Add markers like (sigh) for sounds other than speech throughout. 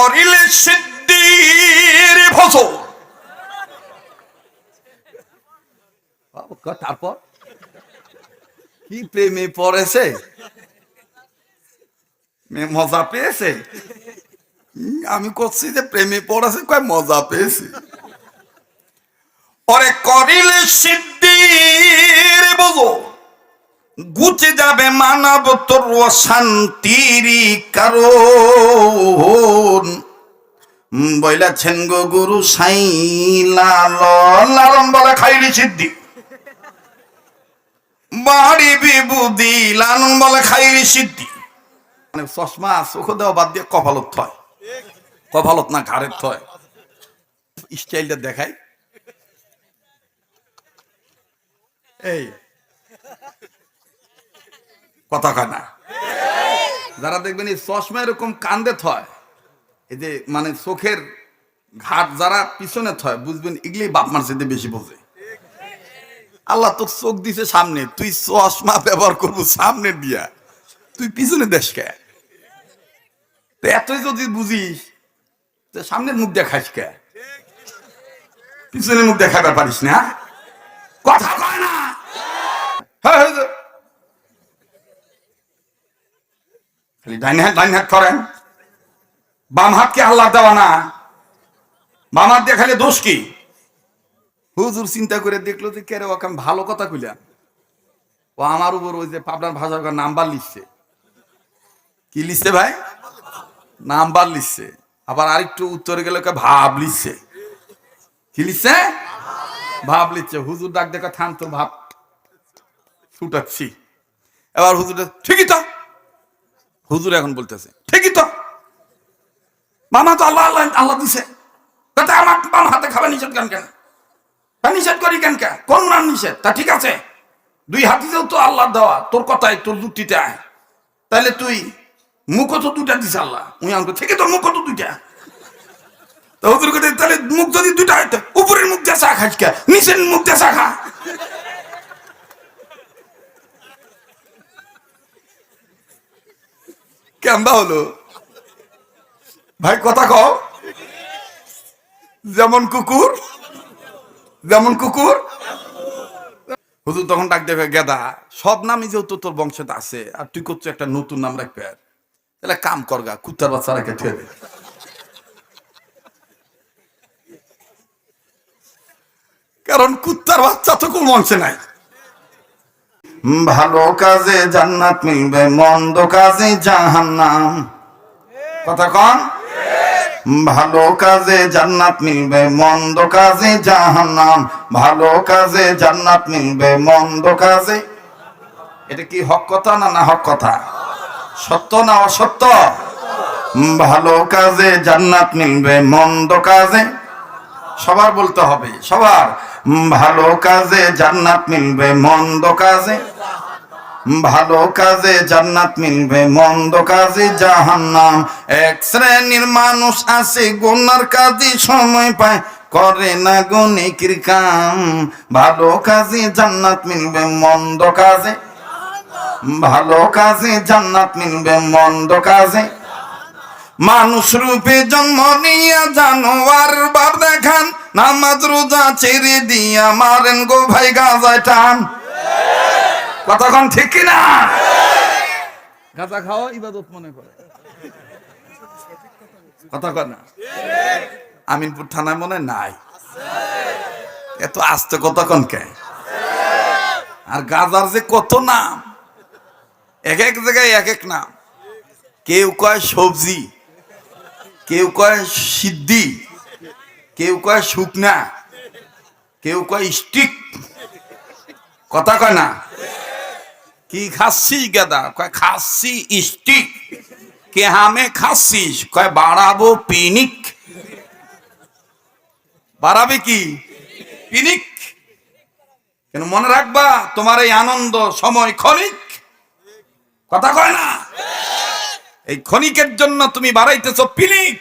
করিলে সিদ্ধির ফসল। তারপর? কি প্রেমে পড়েছে? মজা পেয়েছে? আমি করছি যে প্রেমে পড়েছে, কয় মজা পেয়েছে। পরে করিলে সিদ্ধির বোঝো গুচে যাবে মানব তোর শান্তির কারণ। বইলাছেন গো গুরু সাই লালন বলে খাইলি সিদ্ধি। বাড়ি বিবুদি লালন বলে খাইলি সিদ্ধি। মানে চশমা, চোখ দেওয়া বাদ দিয়ে কপালত থয়। কপালত না ঘাড়ের থয়। স্টাইলটা দেখাই। এই। কথা কয় না। যারা দেখবেন এই চশমা এরকম কান্দে থয় এই যে মানে চোখের ঘাট যারা পিছনে থয় বুঝবেন এগুলি বাপ মার সাথে বেশি বোঝে। আল্লাহ তোর চোখ দিছে সামনে তুই চশমা ব্যবহার করব সামনে দিয়া। তুই পিছনে দেশ কে? এতই যদি বুঝিস সামনের মুখ দেখাস কে? পিছনের মুখ দেখাতে পারিস না। কথা কয় না। হ্যাঁ, হ্যাঁ, হ্যাঁ। খালি হাত আল্লাহ দেওয়া না? বাম হাত দিয়ে খালি দোষ কি? হুজুর চিন্তা করে দেখল যে কেরে ভালো কথা ও আমার উপর ওই যে পাবনার ভাষার নাম্বার লিখছে। কি লিখছে ভাই? নাম্বার লিখছে। আবার আরেকটু উত্তরে গেলে ভাব লিখছে। কি লিখছে? ভাব লিখছে। হুজুর ডাক দেখা থাম তো ভাব ছুটাচ্ছি। এবার হুজুর ঠিকই তো। হুজুর এখন বলতেছে, ঠিকই তো। মামা তো আল্লাহ আল্লাহ আল্লাহ দিছে। তাতে আমার বাম হাতে খাবার নিষেধ কেন কেন? নিষেধ করি কেন কেন? কোন নাম নিষেধ? তা ঠিক আছে। দুই হাতিতেও তো আল্লাহ দেওয়া, তোর কথাই, তোর যুক্তিতে আয়। তাহলে তুই মুখ তো দুটা দিস আল্লাহ। উনি আমাকে, ঠিকই তোর মুখ তো দুইটা। তো হুজুর তাহলে মুখ যদি তো, উপরের মুখ দিয়ে চা নিচের মুখ দিয়ে খা। কেমবা হলো। ভাই, কথা কও। যেমন কুকুর যেমন কুকুর। হুজুর তখন ডাক দেবে গেদা, সব নামই যেহেতু তোর বংশতে আছে, আর তুই করছ একটা নতুন নাম রাখবে তাহলে কাম করগা কুত্তার বাচ্চা থুয়ে দে। কারণ কুত্তার বাচ্চা তো কোন বংশে নাই। ভালো কাজে জান্নাত মিলবে, মন্দ কাজে জাহান্নাম। কথা কন? ভালো কাজে জান্নাত মিলবে, মন্দ কাজে জাহান্নাম। ভালো কাজে জান্নাত মিলবে, মন্দ কাজে। এটা কি হক কথা না না হক কথা? সত্য না অসত্য? ভালো কাজে জান্নাত মিলবে, মন্দ কাজে সবার বলতে হবে, সবার। ভালো কাজে জান্নাত মিলবে, মন্দ কাজে। ভালো কাজে জান্নাত মিলবে, মন্দ কাজে জাহান্নাম। এক শ্রেণির মানুষ আছে গুনার কাজে সময় পায়, করে না গণিকির কাম। ভালো কাজে জান্নাত মিলবে, মন্দ কাজে। ভালো কাজে জান্নাত মিলবে, মন্দ কাজে। মানুষ রূপে জন্ম নিয়ে জানোয়ার বার দেখান, নামাজ রোজা ছেড়ে দিয়া মারেন গো ভাই গাজায় টান। কতক্ষণ ঠিক কিনা গাঁজা খাওয়া ইবাদত মনে করে। কথা কর না? আমিনপুর থানায় মনে নাই। এত আস্তে কতক্ষণ কে? আর গাজার যে কত নাম? এক এক জায়গায় এক এক নাম। কেউ কয় সবজি কেউ কয় সিদ্ধি, কেউ কয় শুকনা, কেউ কয় স্টিক, কথা কয় না। কি খাচ্ছিস গেদা? কয় খাচ্ছি স্টিক, কে হামে খাচ্ছিস কয় বাড়াবো পিনিক। বাড়াবে কি? পিনিক। কেন মনে রাখবা, তোমার এই আনন্দ সময় ক্ষণিক। কথা কয় না? এই ক্ষণিকের জন্য তুমি বাড়াইতেছ পিনিক।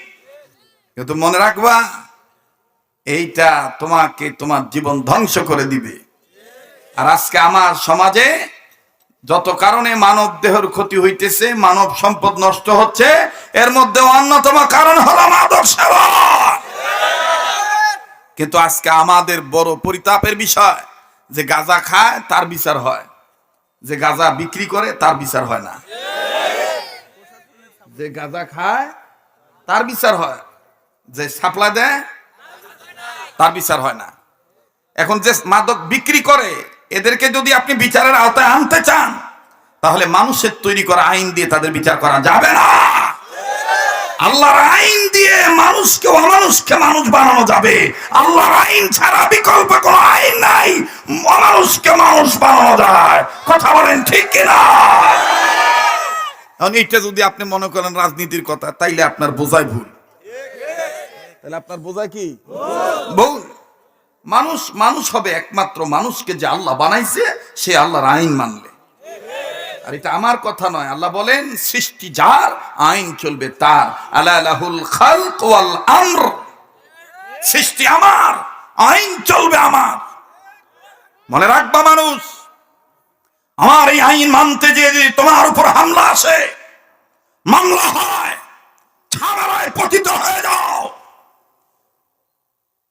কিন্তু মনে রাখবা, এইটা তোমাকে তোমার জীবন ধ্বংস করে দিবে। আর আজকে আমার সমাজে যত কারণে মানব দেহের ক্ষতি হইতেছে, মানব সম্পদ নষ্ট হচ্ছে, এর মধ্যে অন্যতম কারণ হলো মাদক সেবন। কিন্তু আজকে আমাদের বড় পরিতাপের বিষয়, যে গাঁজা খায়, তার বিচার হয়। যে গাঁজা বিক্রি করে, তার বিচার হয় না। যে গাঁজা খায়, তার বিচার হয়। যে সাপ্লাই দেয়, তার বিচার হয় না। এখন যে মাদক বিক্রি করে, এদেরকে যদি আপনি বিচারের আওতায় আনতে চান, তাহলে মানুষের তৈরি করা আইন দিয়ে তাদের বিচার করা যাবে না। আল্লাহর আইন দিয়ে মানুষকে অমানুষকে মানুষ বানানো যাবে। আল্লাহর আইন ছাড়া বিকল্প কোনো আইন নাই। অমানুষকে মানুষ বানানো যায়। কথা বলেন ঠিক কিনা? এখন এইটা যদি আপনি মনে করেন রাজনীতির কথা তাইলে আপনার বোঝাই ভুল। তাহলে আপনার বোঝায় কি? ভুল। মানুষ মানুষ হবে একমাত্র মানুষকে যে আল্লাহ বানাইছে সে আল্লাহর আইন মানলে। আর এটা আমার কথা নয়। আল্লাহ বলেন সৃষ্টি যার আইন চলবে তার। আলাহুল খালক ওয়াল আমর। সৃষ্টি আমার আইন চলবে আমার। মনে রাখবা মানুষ। আমার এই আইন মানতে যে তোমার উপর হামলা আসে, মামলা হয় পতিত হয়ে যাও।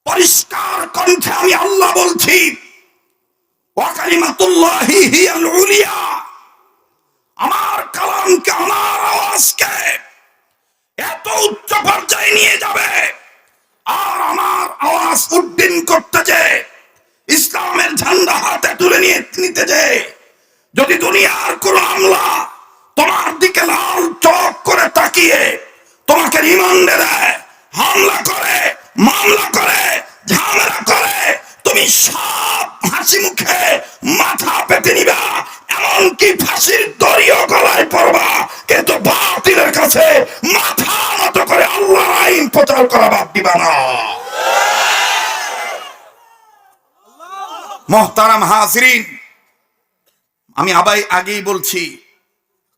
পরিষ্কার কণ্ঠে আমি আল্লাহ বলছি আমার কালামকে, আমার আওয়াজকে এত উচ্চ পর্যায়ে নিয়ে যাবে, আর আমার আওয়াজ উড্ডীন করতে যে, ইসলামের ঝান্ডা হাতে তুলে নিয়ে নিতে যে যদি দুনিয়ার কোন আমলা তোমার দিকে লাল চোখ করে তাকিয়ে তোমাকে রিমান্ডে দেয়, হামলা করে, মামলা করে, ঝামেলা করে, তুমি সব হাসি মুখে মাথা পেতে নিবা, এমনকি ফাঁসির দড়িও গলায় পড়বা, কিন্তু বাতিলের কাছে মাথা নত করে আল্লাহ আইন প্রচার করা বাদ দিবা না। মহতারাম হাজরিন আমি আবাই আগেই বলছি,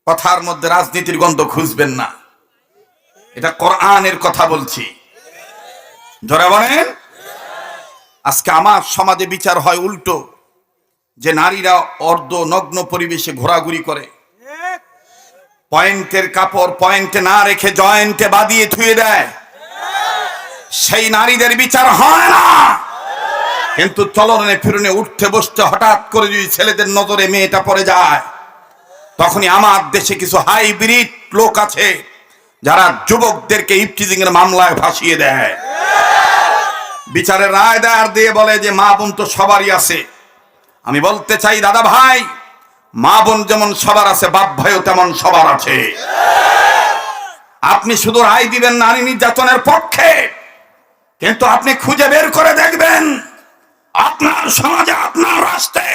কথার মধ্যে রাজনীতির গন্ধ খুঁজবেন না। এটা কোরআনের কথা বলছি। ধরে বলেন, আজকে আমার সমাজে বিচার হয় উল্টো, যে নারীরা অর্ধ নগ্ন পরিবেশে ঘোরাঘুরি করে। পয়েন্টের কাপড় পয়েন্টে না রেখে জয়েন্টে বাদিয়ে থুয়ে দেয়। সেই নারীদের বিচার হয় না। কিন্তু চলনে ফিরনে উঠতে বসতে হঠাৎ করে যদি ছেলেদের নজরে মেয়েটা পড়ে যায়, তখনই আমার দেশে কিছু হাইব্রিড লোক আছে যারা যুবকদেরকে ইফটিজিং এর মামলায় ফাঁসিয়ে দেয়। বিচারের রায় দেয় আর দিয়ে বলে যে, মা বোন তো সবারই আছে। আমি বলতে চাই, দাদা ভাই, মা বোন যেমন সবার আছে, বাপ ভাইও তেমন সবার আছে। আপনি শুধু রায় দিবেন নারী নির্যাতনের পক্ষে, কিন্তু আপনি খুঁজে বের করে দেখবেন আপনার সমাজে, আপনার রাষ্ট্রে,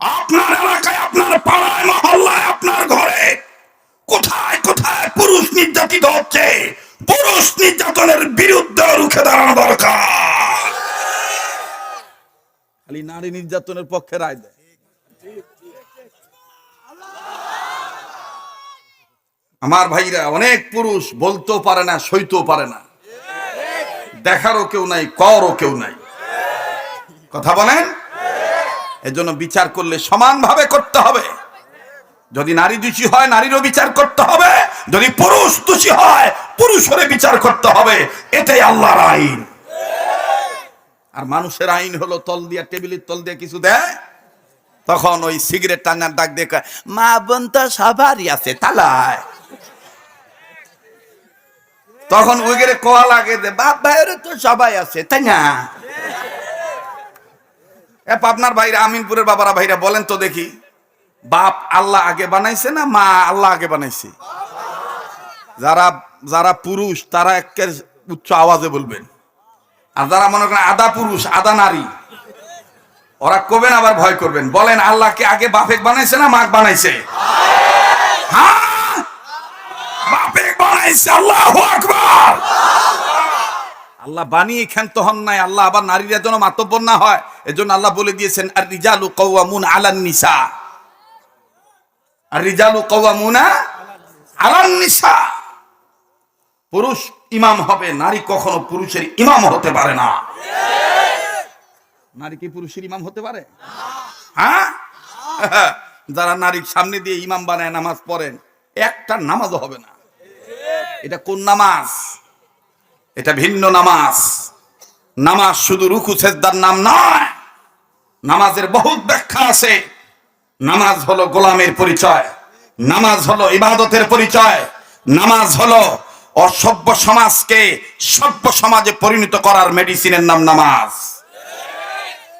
আপনার এলাকায়, আপনার পাড়ায়, মহল্লায়, আপনার ঘরে কোথায় কোথায় পুরুষ নির্যাতিত হচ্ছে? পুরুষ নির্যাতনের বিরুদ্ধে রুখে দাঁড়ানো দরকার। খালি নারী নির্যাতনের পক্ষে রায় দেয়। আমার ভাইরা, অনেক পুরুষ বলতেও পারে না, সইতেও পারে না। দেখারও কেউ নাই করও কেউ নাই। কথা বলেন? এজন্য বিচার করলে সমানভাবে করতে হবে। যদি নারী দোষী হয়, নারীরও বিচার করতে হবে। যদি পুরুষ দোষী হয় পুরুষের বিচার করতে হবে। এটাই আল্লাহর আইন। আর মানুষের আইন হলো তল দিয়া, টেবিলের তল দিয়ে কিছু দেয়। তখন ওই সিগারেট টানার ডাক দেখে মা বোন তো সবারই আছে, তালায়। তখন ওইগেরে কোয়া লাগে যে, বাপ ভাইয়েরও তো সবাই আছে, তাই না? এ ভাইরা, আমিনপুরের বাবারা ভাইরা, বলেন তো দেখি। বাপ আল্লাহ আগে বানাইছে না মা আল্লাহ আগে বানাইছে? যারা যারা পুরুষ, তারা একের উচ্চ আওয়াজে বলবেন। আর যারা মনে করেন আদা পুরুষ আদা নারী, ওরা কবেন আবার ভয় করবেন? বলেন আল্লাহকে আগে বাপেক বানাইছে না মাক বানাইছে? হ্যাঁ? বানাইছে, আল্লাহ আল্লাহ বানিয়ে ক্ষান্ত হন নাই, আল্লাহ আবার নারীরা যেন মাতব্বর না হয়। এজন্য আল্লাহ বলে দিয়েছেন আর রিজালু কওয়ামুন আলান নিসা। আর রিজালু কওয়ামুনা আলান নিসা। পুরুষ ইমাম হবে, নারী কখনো পুরুষের ইমাম হতে পারে না। নারী কি পুরুষের ইমাম হতে পারে? হ্যাঁ? (laughs) যারা নারীর সামনে দিয়ে ইমাম বানায়, নামাজ পড়েন, একটা নামাজও হবে না। এটা কোন নামাজ? এটা ভিন্ন নামাজ। নামাজ শুধু রুকু, সেজদার নাম নয়। নামাজের বহুত ব্যাখ্যা আছে। নামাজ হলো গোলামের পরিচয়, নামাজ হলো ইবাদতের পরিচয়, নামাজ হলো অসভ্য সমাজকে সভ্য সমাজে পরিণত করার মেডিসিনের নাম নামাজ।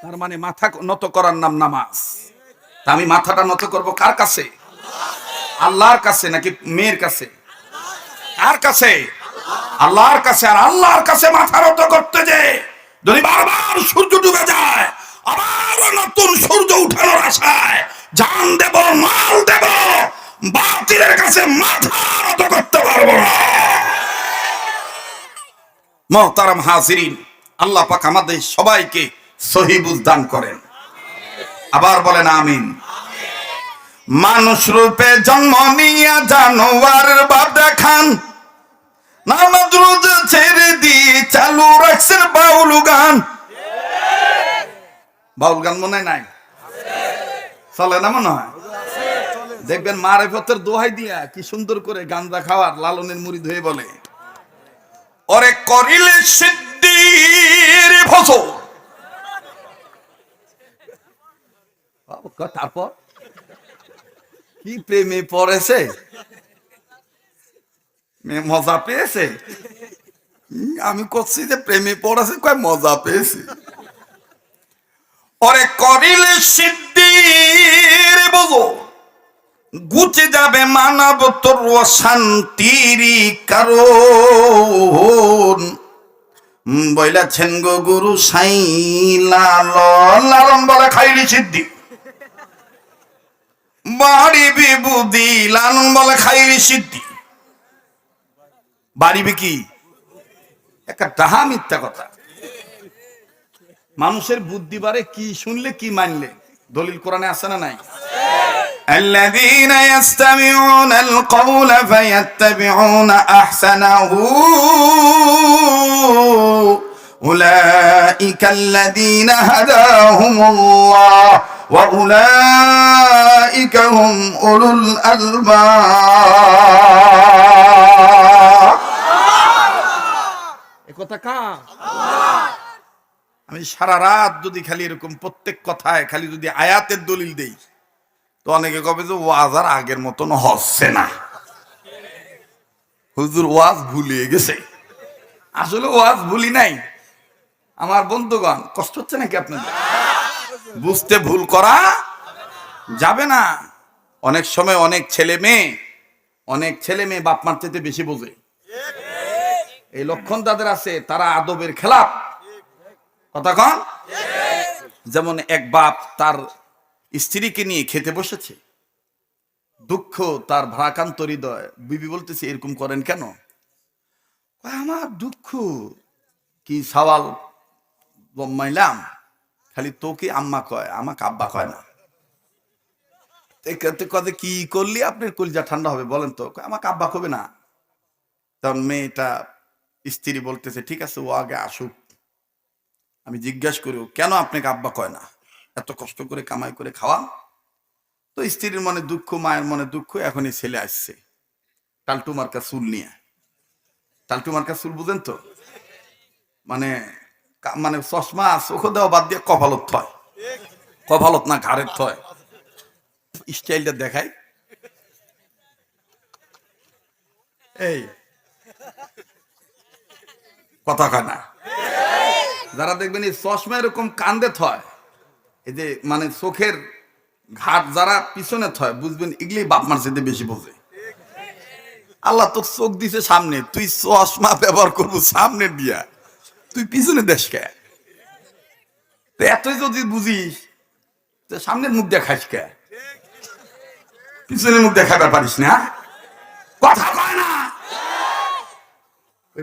তার মানে মাথা নত করার নাম নামাজ। আমি মাথাটা নত করব কার কাছে? আল্লাহর কাছে নাকি মেয়ের কাছে? কার কাছে? আল্লাহর কাছে। আর আল্লাহর কাছে মাথা নত করতে যে, যদি বারবার সূর্য ডুবে যায় আবার নতুন সূর্য উঠানোর আশায় জান দেব, মাল দেব, বাতিলের কাছে মাথা নত করতে পারব না। মহতারাম হাজিরিন, আল্লাহ পাক আমাদের সবাইকে সহিবুজ দান করেন। আবার বলেন আমিন। মানুষ রূপে জন্ম নিয়ে জানোয়ারের বাপ দেখান। নামাজ রোজ ছেড়ে দিয়ে চালু রাখছেন বাউল গান। বাউল গান মনে নাই? চলে না মনে হয়? দেখবেন মারেফতের দোহাই দিয়া কি সুন্দর করে গান্দা খাওয়ার লালনের মুড়ি ধুয়ে বলে। ওরে করিলে সিদ্ধির তারপর? কি প্রেমে পড়েছে? মেয়ে মজা পেয়েছে? আমি করছি যে প্রেমে পড়েছে, কয় মজা পেয়েছে। ওরে করিলে সিদ্ধির বোঝো। গুচে যাবে মানব তোর শান্তির কারণ। বইলাছেন গো গুরু সাই লালন বলে খাইলি সিদ্ধি। বাড়ি বিবুদি লালন বলে খাইলি সিদ্ধি। বাড়িবে কি? একটা ডাহা মিথ্যা কথা। মানুষের বুদ্ধি বাড়ে কি শুনলে কি মানলে দলিল কোরআনে আছে না নাই الذين يستمعون القول فيتبعون احسنه اولئك الذين هداهم الله واولئك هم اولو الالباب কথা কা আমি সারা রাত যদি খালি এরকম প্রত্যেক কথায় খালি যদি আয়াতের দলিল দেই, তো অনেকে কবে যে ওয়াজ আর আগের মতন হচ্ছে না। হুজুর, ওয়াজ ভুলিয়ে গেছে। আসলে ওয়াজ ভুলি নাই। আমার বন্ধুগণ, কষ্ট হচ্ছে নাকি আপনাদের? বুঝতে ভুল করা যাবে না। অনেক সময় অনেক ছেলে মেয়ে, অনেক ছেলে মেয়ে বাপ মার চাইতে বেশি বোঝে। এই লক্ষণ তাদের আছে, তারা আদবের খেলাপ কন? যেমন এক বাপ তার স্ত্রীকে নিয়ে খেতে বসেছে। দুঃখ, তার ভারাকান্ত হৃদয়। বিবি বলতেছে, এরকম করেন কেন? আমার দুঃখ। কি সওয়াল মাইলাম খালি তোকে আম্মা কয়, আমাকে আব্বা কয় না। কথা কি করলি? আপনার কলিজা ঠান্ডা হবে, বলেন তো। আমাকে আব্বা কবে না? তখন মেয়েটা স্ত্রী বলতেছে, ঠিক আছে, ও আগে আসুক। আমি জিজ্ঞাসা করি, কেন আপনাকে আব্বা কয় না? এত কষ্ট করে কামাই করে খাওয়া তো স্ত্রীর মনে দুঃখ, মায়ের মনে দুঃখ, এখনই ছেলে আসছে। টালটু মার্কা চুল নিয়ে। টালটু মার্কা চুল বুঝেন তো? মানে মানে চশমা চোখ দেওয়া বাদ দিয়ে কপালত থয়। কপালত না ঘাড়ের থয়। স্টাইলটা দেখাই। এই। কথা কয় না। যারা দেখবেন এই চশমা এরকম কান্দে থয়, এই যে মানে চোখের ঘাট যারা পিছনে থয়, বুঝবেন এগুলি বাপ মার সাথে বেশি বোঝে। আল্লাহ তো চোখ দিছে সামনে, তুই চশমা ব্যবহার করব সামনে দিয়া। তুই পিছনে দেশ কে? এতই যদি বুঝিস সামনের মুখ দেখাস কে? পিছনের মুখ দেখাতে পারিস না কথা কয় না।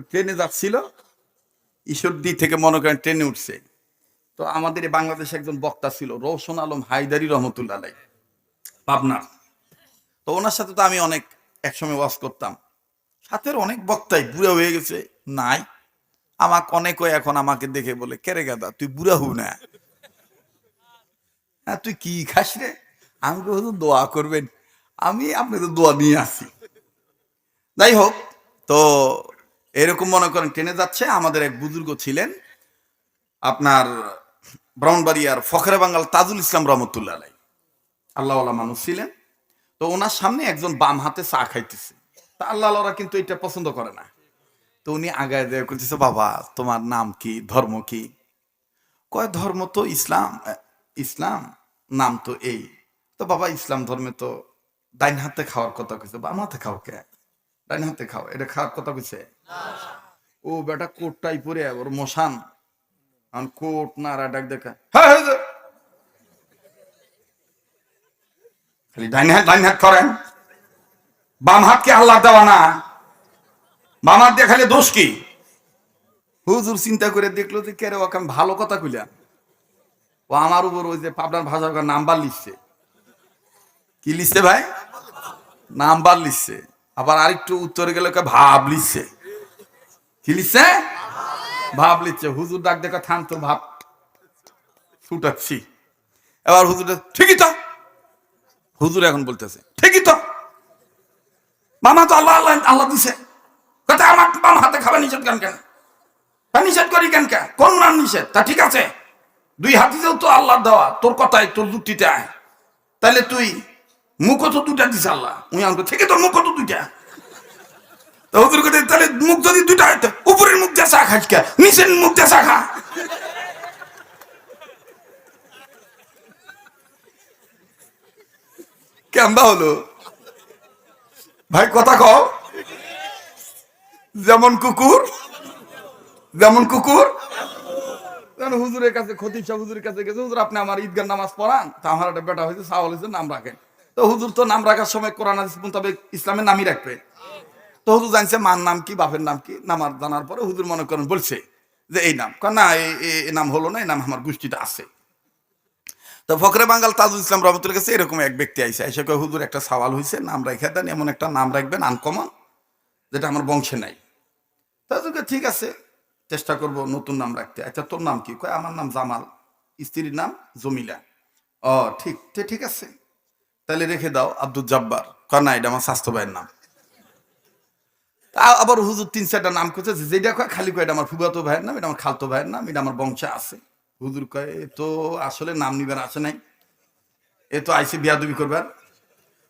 ট্রেনে যাচ্ছিল ঈশ্বরদী থেকে মনে করেন ট্রেনে উঠছে। তো আমাদের বাংলাদেশে একজন বক্তা ছিল রৌশন আলম হায়দারি রহমতুল্লাহ। আলাই পাবনা। তো ওনার সাথে তো আমি অনেক একসময় ওয়াজ করতাম। সাথের অনেক বক্তাই বুড়া হয়ে গেছে নাই। আমাকে অনেক এখন আমাকে দেখে বলে কেরে গাদা তুই বুড়া হু না? হ্যাঁ তুই কি খাস রে? আমি কই, হুজুর দোয়া করবেন। আমি আপনাদের দোয়া নিয়ে আসি। যাই হোক তো এরকম মনে করেন ট্রেনে যাচ্ছে, আমাদের এক বুজুর্গ ছিলেন, আপনার ব্রাউনবাড়িয়ার ফখরে বাঙ্গাল তাজুল ইসলাম রহমতুল্লাহ আলাই। আল্লাহওয়ালা মানুষ ছিলেন। তো ওনার সামনে একজন বাম হাতে চা খাইতেছে। তা আল্লাহ আল্লাহরা কিন্তু এটা পছন্দ করে না। তো উনি আগায় দেয় করতেছে, বাবা, তোমার নাম কি? ধর্ম কি? কয়, ধর্ম তো ইসলাম ইসলাম, নাম তো এই। তো বাবা, ইসলাম ধর্মে তো ডাইন হাতে খাওয়ার কথা কইছে, বাম হাতে খাও কে? ডাইন হাতে খাও এটা খাওয়ার কথা কইছে। ও বেটা কোটটাই পরে ওর মশান। কোট না ডাক দেখা। হ্যাঁ হ্যাঁ, হ্যাঁ। খালি হাত ডাইন হাত করেন। বাম আল্লাহ দেওয়া না? বাম হাত দোষ কি? চিন্তা করে দেখল যে ভালো কথা কইলাম ও আমার উপর ওই যে পাবনার ভাষার নাম্বার লিখছে। কি লিখছে ভাই? নাম্বার লিখছে। আবার আরেকটু উত্তরে গেলে ভাব লিখছে কি লিখছে ভাব লিখছে হুজুর ডাক দেখা থাম তো ভাব। ছুটাচ্ছি এবার হুজুর ঠিকই তো। হুজুর এখন বলতেছে, ঠিকই তো। মামা তো আল্লাহ আল্লাহ আল্লাহ দিছে। কথা আমার বাম হাতে খাবে, নিষেধ কেন কেন? নিষেধ করি কেন কেন? কোন নাম নিষেধ। তা ঠিক আছে। দুই হাতিতেও তো আল্লাহ দেওয়া। তোর কথাই তোর যুক্তিতে আয়। তাহলে তুই মুখ তো দুটা দিস আল্লাহ। উনি আমাকে থেকে তোর মুখ তো তো কথা তাহলে মুখ যদি দুটা হয় তো উপরের মুখ দিয়ে চা খাস কে? মুখ দিয়ে চা খা। কেমবা হলো? ভাই, কথা কও। যেমন কুকুর যেমন কুকুর। হুজুরের কাছে, খতিব হুজুরের কাছে গেছে, হুজুর, আপনি আমার ঈদগার নামাজ পড়ান। তা আমার একটা বেটা হয়েছে সাওয়াল হয়েছে, নাম রাখেন। তো হুজুর তো নাম রাখার সময় কোরআন মোতাবেক ইসলামের নামই রাখবে। তো হুজুর জানছে মার নাম কি, বাপের নাম কি নামার জানার পরে হুজুর মনে করেন, বলছে যে এই নাম। না এই- নাম হলো না, এই নাম আমার গোষ্ঠীটা আছে। তো ফকরে বাঙ্গাল তাজুল ইসলাম রহমতুল্লাহ কাছে এরকম এক ব্যক্তি আইসে এসে কয়, হুজুর, একটা সওয়াল হয়েছে নাম রেখে দেন, এমন একটা নাম রাখবেন, আনকমন, যেটা আমার বংশে নাই। তাজুকে ঠিক আছে, চেষ্টা করব নতুন নাম রাখতে। আচ্ছা তোর নাম কি? কয়, আমার নাম জামাল, স্ত্রীর নাম জমিলা। ও, ঠিক ঠিক আছে। তাহলে রেখে দাও, আব্দুল জব্বার। না, এটা আমার স্বাস্থ্য ভাইয়ের নাম। আবার হুজুর তিন চারটা নাম করছে যেটা কয়, খালি কয়, এটা আমার ফুবাতো ভাইয়ের নাম, এটা আমার খালতো ভাইয়ের নাম, এটা আমার বংশে আছে। হুজুর কয় তো আসলে নাম নিবার আসে নাই। এ তো আইসে বিয়াদবি করবার।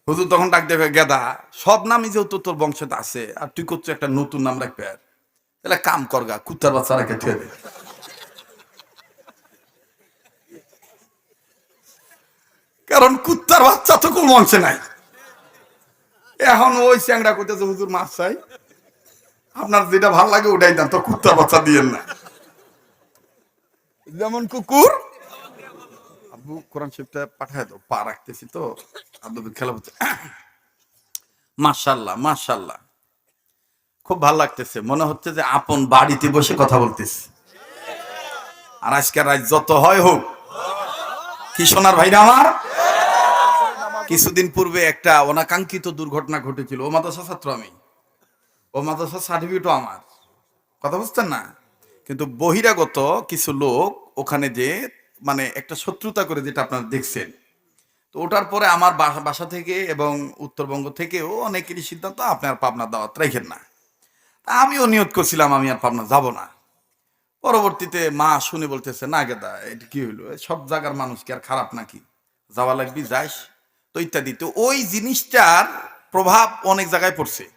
হুজুর তখন ডাক দেখে গেদা, সব নামই যেহেতু তোর বংশতে আছে, আর তুই করছ একটা নতুন নাম রাখবে আর। তাহলে কাম করগা, কুত্তার বাচ্চা রেখে থুয়ে কারণ কুত্তার বাচ্চা তো কোন মঞ্চে নাই। এখন ওই চ্যাংড়া করতেছে হুজুর মাছ চাই আপনার যেটা ভালো লাগে ওটাই দেন, তো কুত্তার বাচ্চা দিয়েন না। যেমন কুকুর। আব্বু, কোরআন পাঠায় পা রাখতেছি তো। আব্দুল খেলা হচ্ছে। মাশাল্লাহ মাশাল্লাহ। খুব ভালো লাগতেছে, মনে হচ্ছে যে আপন বাড়িতে বসে কথা বলতেছি। আর আজকের রাত যত হয় হোক, কি সোনার ভাইরা আমার? কিছুদিন পূর্বে একটা অনাকাঙ্ক্ষিত দুর্ঘটনা ঘটেছিল। ও মাদ্রাসা ছাত্র আমি। ও মাদ্রাসা সার্টিফিকেটও আমার। কথা বুঝতেন না? কিন্তু বহিরাগত কিছু লোক ওখানে যে মানে একটা শত্রুতা করে যেটা আপনারা দেখছেন। তো ওটার পরে আমার বাসা থেকে এবং উত্তরবঙ্গ থেকেও অনেকেরই সিদ্ধান্ত আপনি আর পাবনা দাওয়াত রাখেন না। আমিও নিয়ত করছিলাম, আমি আর পাবনা যাব না। পরবর্তীতে মা শুনে বলতেছে, না গেদা, এটা কি হইল? সব জায়গার মানুষ কি আর খারাপ নাকি? যাওয়া লাগবি যাইস তো ইত্যাদি। তো ওই জিনিসটার প্রভাব অনেক জায়গায় পড়ছে।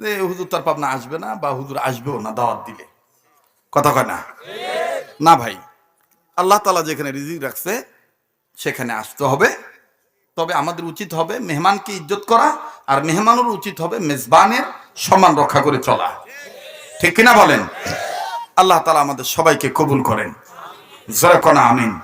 যে হুজুর তার পাবনা আসবে না বা হুজুর আসবেও না দাওয়াত দিলে। কথা কয় না? না ভাই। আল্লাহ তালা যেখানে রিজিক রাখছে, সেখানে আসতে হবে। তবে আমাদের উচিত হবে মেহমানকে ইজ্জত করা আর মেহমানের উচিত হবে মেজবানের সম্মান রক্ষা করে চলা। ঠিক কিনা বলেন? আল্লাহ তালা আমাদের সবাইকে কবুল করেন। জয় কনা, আমিন।